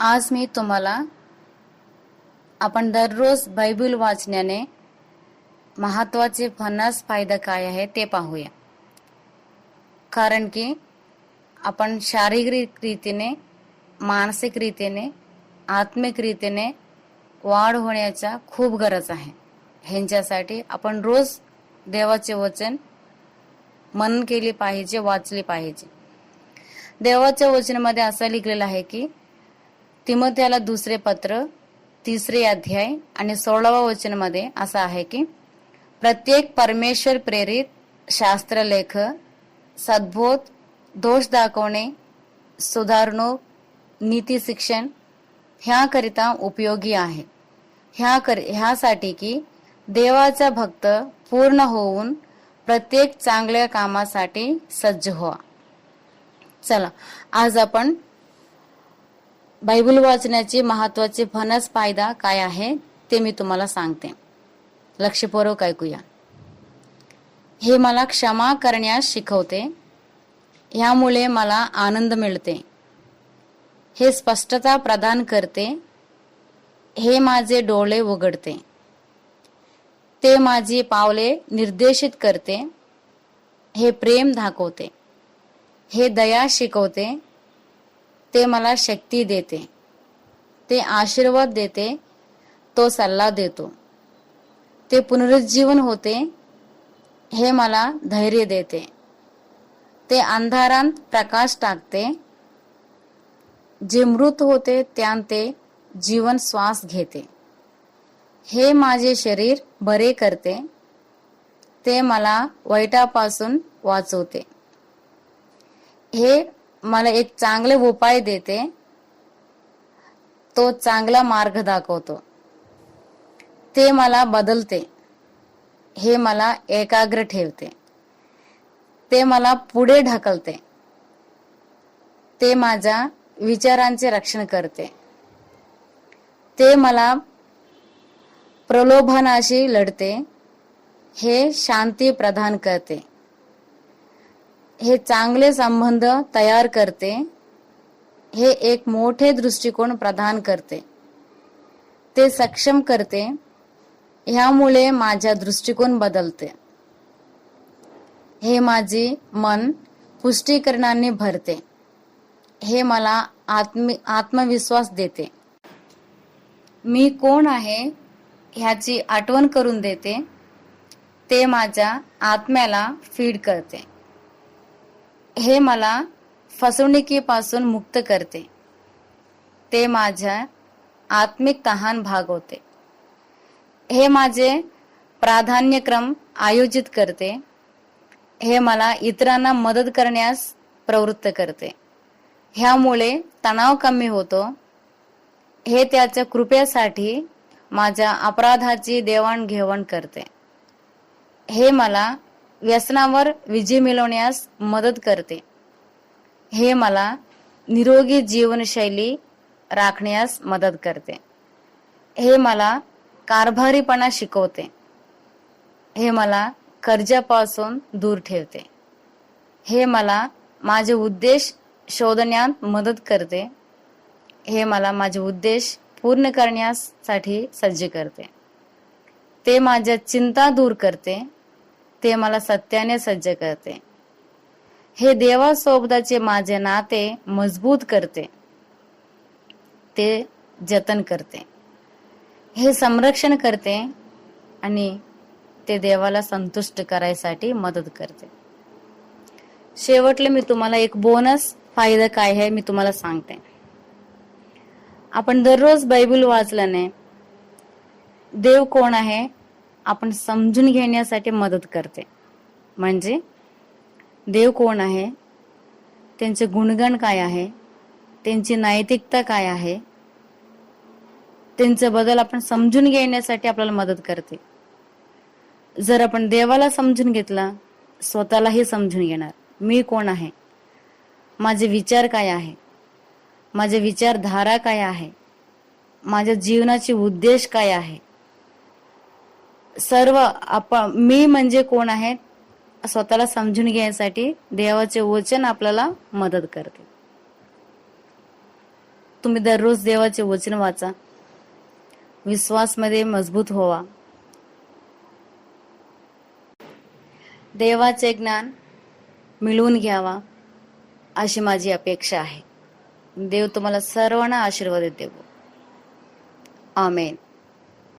आज मी तुम्हाला आपण दररोज बायबल वाचण्याने महत्त्वाचे पन्नास फायदा काय आहे ते पाहूया. कारण की आपण शारीरिक रीतीने मानसिक रीतीने आत्मिक रीतीने वाढ होण्याचा खूप गरज आहे. ह्यांच्यासाठी आपण रोज देवाचे वचन मन केले पाहिजे वाचले पाहिजे. देवाच्या वचनामध्ये असं लिहिलेलं आहे की तिमोथ्याला दुसरे पत्र तिसरे अध्याय आणि सोळावा वचनमध्ये असं आहे की प्रत्येक परमेश्वर प्रेरित शास्त्रलेख सद्बोध दोष दाखवणे सुधारणूक नीती शिक्षण ह्याकरिता उपयोगी आहे. ह्या कर ह्यासाठी की देवाचा भक्त पूर्ण होऊन प्रत्येक चांगल्या कामासाठी सज्ज व्हा. चला आज आपण बायबल वाचण्याचे महत्त्वाचे फणस फायदा काय आहे ते मी तुम्हाला सांगते. लक्षपूर्वक ऐकूया. हे मला क्षमा करण्यास शिकवते. ह्यामुळे मला आनंद मिळते. हे स्पष्टता प्रदान करते. हे माझे डोळे उघडते. ते माझी पावले निर्देशित करते. हे प्रेम दाखवते. हे दया शिकवते. ते मला शक्ती देते. ते आशीर्वाद देते तो सल्ला देतो. ते पुनरुज्जीवन होते हे मला धैर्य देते. ते अंधारात प्रकाश टाकते जे मृत होते त्यान ते जीवन श्वास घेते. हे माझे शरीर बरे करते ते मला वाईटापासून वाचवते. हे मला एक चांगले उपाय देते. तो चांगला मार्ग दाखवतो. ते मला बदलते. हे मला एकाग्र ठेवते. ते मला पुढे ढकलते. ते माझ्या विचारांचे रक्षण करते. ते मला प्रलोभनाशी लढते. हे शांती प्रदान करते. हे चांगले संबंध तयार करते हे एक मोठे दृष्टिकोन प्रदान करते. ते सक्षम करते ह्यामुळे माझ्या दृष्टिकोन बदलते. हे माझे मन पुष्टीकरणाने भरते. हे मला आत्म आत्मविश्वास देते. मी कोण आहे ह्याची आठवण करून देते. ते माझ्या आत्म्याला फीड करते. हे मला फसवणुकीपासून मुक्त करते. ते माझ्या आत्मिक तहान भागवते हे माझे प्राधान्यक्रम आयोजित करते. हे मला इतरांना मदत करण्यास प्रवृत्त करते. ह्यामुळे तणाव कमी होतो. हे त्याच्या कृपेसाठी माझ्या अपराधाची देवाणघेवाण करते. हे मला व्यसनावर विजय मिळवण्यास मदत करते. हे मला निरोगी जीवनशैली राखण्यास मदत करते. हे मला कारभारीपणा शिकवते. हे मला कर्जापासून दूर ठेवते. हे मला माझे उद्देश शोधण्यात मदत करते. हे मला माझे उद्देश पूर्ण करण्यासाठी सज्ज करते. ते माझ्या चिंता दूर करते. ते मला सत्याने सज्ज करते. हे देवासोबताचे माझे नाते मजबूत करते. ते जतन करते. हे संरक्षण करते आणि ते देवाला संतुष्ट करायसाठी मदत करते. शेवटले मी तुम्हाला एक बोनस फायदा काय आहे मी तुम्हाला सांगते. आपण दररोज बायबल वाचल्याने देव कोण आहे? आपण समजून घेण्यासाठी मदत करते. म्हणजे देव कोण आहे? त्यांचे गुणगण काय आहे? त्यांची नैतिकता काय आहे? त्यांचे बदल आपण समजून घेण्यासाठी आपल्याला मदत करते. जर आपण देवाला समजून घेतला स्वतःलाही समजून घेणार. मी कोण आहे? माझे विचार काय आहे? माझे विचारधारा काय आहे? माझ्या जीवनाचे उद्देश काय आहे? सर्व आपण मी म्हणजे कोण आहे स्वतःला समजून घेण्यासाठी देवाचे वचन आपल्याला मदत करते. तुम्ही दररोज देवाचे वचन वाचा. विश्वासमध्ये मजबूत व्हावा. देवाचे ज्ञान मिळवून घ्यावा अशी माझी अपेक्षा आहे. देव तुम्हाला सर्वांना आशीर्वाद देव आमेन.